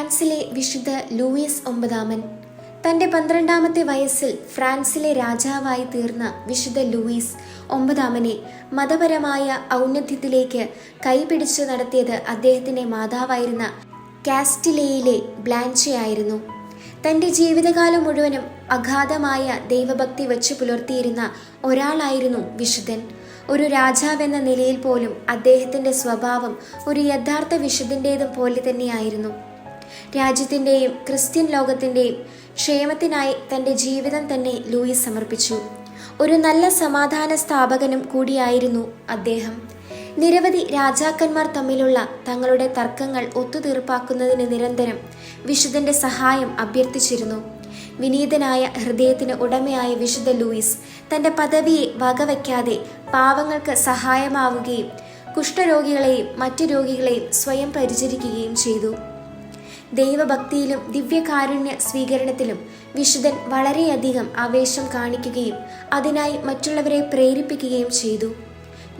ഫ്രാൻസിലെ വിശുദ്ധ ലൂയിസ് ഒമ്പതാമൻ. തന്റെ പന്ത്രണ്ടാമത്തെ വയസ്സിൽ ഫ്രാൻസിലെ രാജാവായി തീർന്ന വിശുദ്ധ ലൂയിസ് ഒമ്പതാമനെ മതപരമായ ഔന്നത്യത്തിലേക്ക് കൈപിടിച്ച് നടത്തിയത് അദ്ദേഹത്തിന്റെ മാതാവായിരുന്ന കാസ്റ്റിലേയിലെ ബ്ലാൻഷയായിരുന്നു തന്റെ ജീവിതകാലം മുഴുവനും അഗാധമായ ദൈവഭക്തി വച്ചു പുലർത്തിയിരുന്ന ഒരാളായിരുന്നു വിശുദ്ധൻ. ഒരു രാജാവെന്ന നിലയിൽ പോലും അദ്ദേഹത്തിന്റെ സ്വഭാവം ഒരു യഥാർത്ഥ വിശുദ്ധന്റേതും പോലെ തന്നെയായിരുന്നു. രാജ്യത്തിന്റെയും ക്രിസ്ത്യൻ ലോകത്തിന്റെയും ക്ഷേമത്തിനായി തന്റെ ജീവിതം തന്നെ ലൂയിസ് സമർപ്പിച്ചു. ഒരു നല്ല സമാധാന സ്ഥാപകനും കൂടിയായിരുന്നു അദ്ദേഹം. നിരവധി രാജാക്കന്മാർ തമ്മിലുള്ള തങ്ങളുടെ തർക്കങ്ങൾ ഒത്തുതീർപ്പാക്കുന്നതിന് നിരന്തരം വിശുദ്ധന്റെ സഹായം അഭ്യർത്ഥിച്ചിരുന്നു. വിനീതനായ ഹൃദയത്തിന് ഉടമയായ വിശുദ്ധ ലൂയിസ് തന്റെ പദവിയെ വകവയ്ക്കാതെ പാവങ്ങൾക്ക് സഹായമാവുകയും കുഷ്ഠരോഗികളെയും മറ്റു രോഗികളെയും സ്വയം പരിചരിക്കുകയും ചെയ്തു. ദൈവഭക്തിയിലും ദിവ്യകാരുണ്യ സ്വീകരണത്തിലും വിശുദ്ധൻ വളരെയധികം ആവേശം കാണിക്കുകയും അതിനായി മറ്റുള്ളവരെ പ്രേരിപ്പിക്കുകയും ചെയ്തു.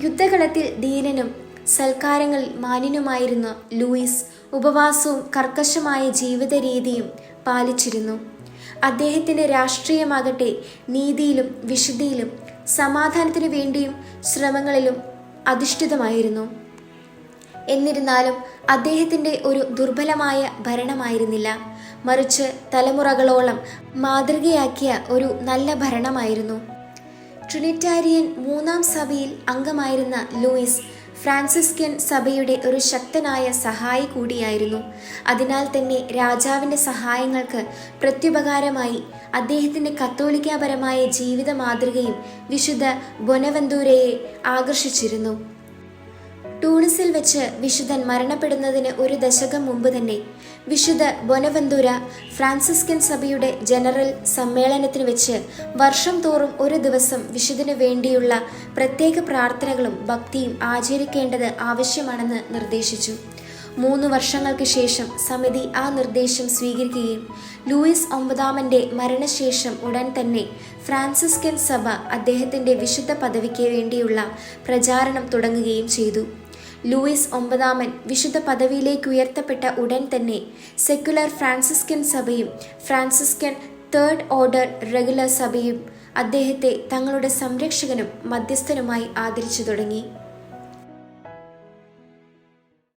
യുദ്ധകളത്തിൽ ധീരനും സൽക്കാരങ്ങളിൽ മാന്യനുമായിരുന്ന ലൂയിസ് ഉപവാസവും കർക്കശമായ ജീവിത രീതിയും പാലിച്ചിരുന്നു. അദ്ദേഹത്തിന്റെ രാഷ്ട്രീയമാകട്ടെ നീതിയിലും വിശുദ്ധിയിലും സമാധാനത്തിനു വേണ്ടിയും ശ്രമങ്ങളിലും അധിഷ്ഠിതമായിരുന്നു. എന്നിരുന്നാലും അദ്ദേഹത്തിന്റെ ഒരു ദുർബലമായ ഭരണമായിരുന്നില്ല. മറിച്ച് തലമുറകളോളം മാതൃകയാക്കിയ ഒരു നല്ല ഭരണമായിരുന്നു. ട്രിനിറ്റാരിയൻ മൂന്നാം സഭയിൽ അംഗമായിരുന്ന ലൂയിസ് ഫ്രാൻസിസ്കൻ സഭയുടെ ഒരു ശക്തനായ സഹായി കൂടിയായിരുന്നു. അതിനാൽ തന്നെ രാജാവിന്റെ സഹായങ്ങൾക്ക് പ്രത്യുപകാരമായി അദ്ദേഹത്തിന്റെ കത്തോലിക്കാപരമായ ജീവിത മാതൃകയും വിശുദ്ധ ബൊനവന്തൂരയെ ആകർഷിച്ചിരുന്നു. ടൂണിസിൽ വെച്ച് വിശുദ്ധൻ മരണപ്പെടുന്നതിന് ഒരു ദശകം മുമ്പ് തന്നെ വിശുദ്ധ ബൊനവന്തൂര ഫ്രാൻസിസ്കൻ സഭയുടെ ജനറൽ സമ്മേളനത്തിന് വെച്ച് വർഷം തോറും ഒരു ദിവസം വിശുദ്ധന് വേണ്ടിയുള്ള പ്രത്യേക പ്രാർത്ഥനകളും ഭക്തിയും ആചരിക്കേണ്ടത് ആവശ്യമാണെന്ന് നിർദ്ദേശിച്ചു. മൂന്ന് വർഷങ്ങൾക്ക് ശേഷം സമിതി ആ നിർദ്ദേശം സ്വീകരിക്കുകയും ലൂയിസ് ഒമ്പതാമന്റെ മരണശേഷം ഉടൻ തന്നെ ഫ്രാൻസിസ്കൻ സഭ അദ്ദേഹത്തിന്റെ വിശുദ്ധ പദവിക്ക് വേണ്ടിയുള്ള പ്രചാരണം തുടങ്ങുകയും ചെയ്തു. ലൂയിസ് ഒമ്പതാമൻ വിശുദ്ധ പദവിയിലേക്ക് ഉയർത്തപ്പെട്ട ഉടൻ തന്നെ സെക്കുലർ ഫ്രാൻസിസ്കൻ സഭയും ഫ്രാൻസിസ്കൻ തേർഡ് ഓർഡർ റെഗുലർ സഭയും അദ്ദേഹത്തെ തങ്ങളുടെ സംരക്ഷകനും മധ്യസ്ഥനുമായി ആദരിച്ചു തുടങ്ങി.